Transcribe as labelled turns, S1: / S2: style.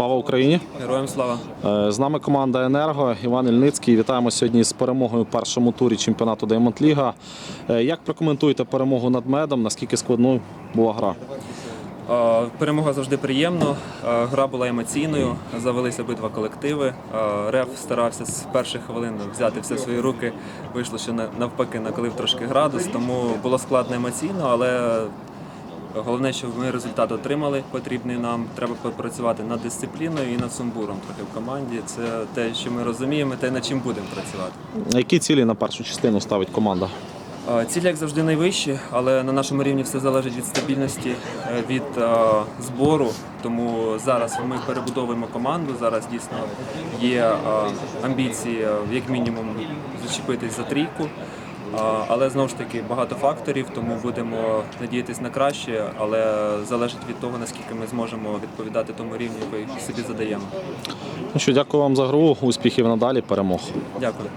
S1: Слава Україні!
S2: Героям слава.
S1: Е, З нами команда Енерго. Іван Ільницький. Вітаємо сьогодні з перемогою в першому турі чемпіонату Diamond Ліга. Е, Як прокоментуєте перемогу над медом? Наскільки складною була гра?
S2: Е, Перемога завжди приємно. Е, Гра була емоційною. Завелися обидва колективи. Реф старався з перших хвилин взяти все в свої руки. Вийшло, що на- навпаки накалив трошки градус, тому було складно емоційно, але головне, що ми результат отримали. Потрібний нам. Треба попрацювати над дисципліною і над сумбуром трохи в команді. Це те, що ми розуміємо, те, над чим будемо працювати.
S1: Які цілі на першу частину ставить команда?
S2: Ціль, як завжди, найвищі, але на нашому рівні все залежить від стабільності, е, від е, збору. Тому зараз ми перебудовуємо команду. Зараз дійсно є е, амбіції, як мінімум, зачепитись за трійку. Але знову ж таки багато факторів, тому будемо надіятись на краще, але залежить від того, наскільки ми зможемо відповідати тому рівню, який собі задаємо.
S1: Ну що, дякую вам за гру. Успіхів надалі, перемог.
S2: Дякую.